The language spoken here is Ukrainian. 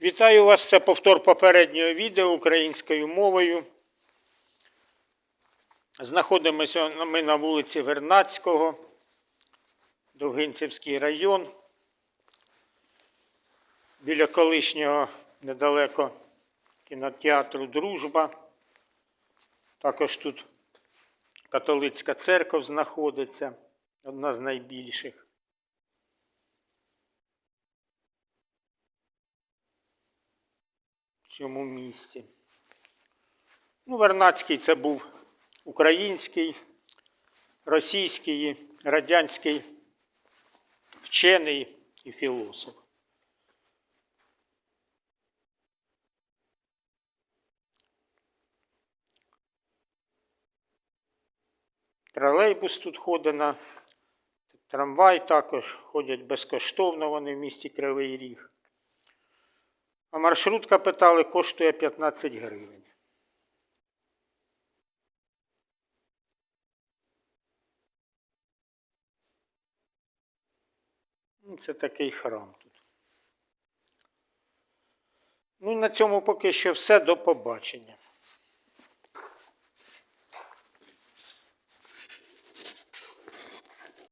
Вітаю вас, це повтор попереднього відео українською мовою. Знаходимося ми на вулиці Вернацького, Довгинцівський район. Біля колишнього недалеко кінотеатру Дружба. Також тут католицька церква знаходиться, одна з найбільших. Цьому місці. Ну, Вернацький це був український, російський, радянський вчений і філософ. Тролейбус тут ходить на трамвай також ходять безкоштовно вони в місті Кривий Ріг. А маршрутка питали, коштує 15 гривень. Ну, Це такий храм тут. Ну на цьому поки що все. До побачення.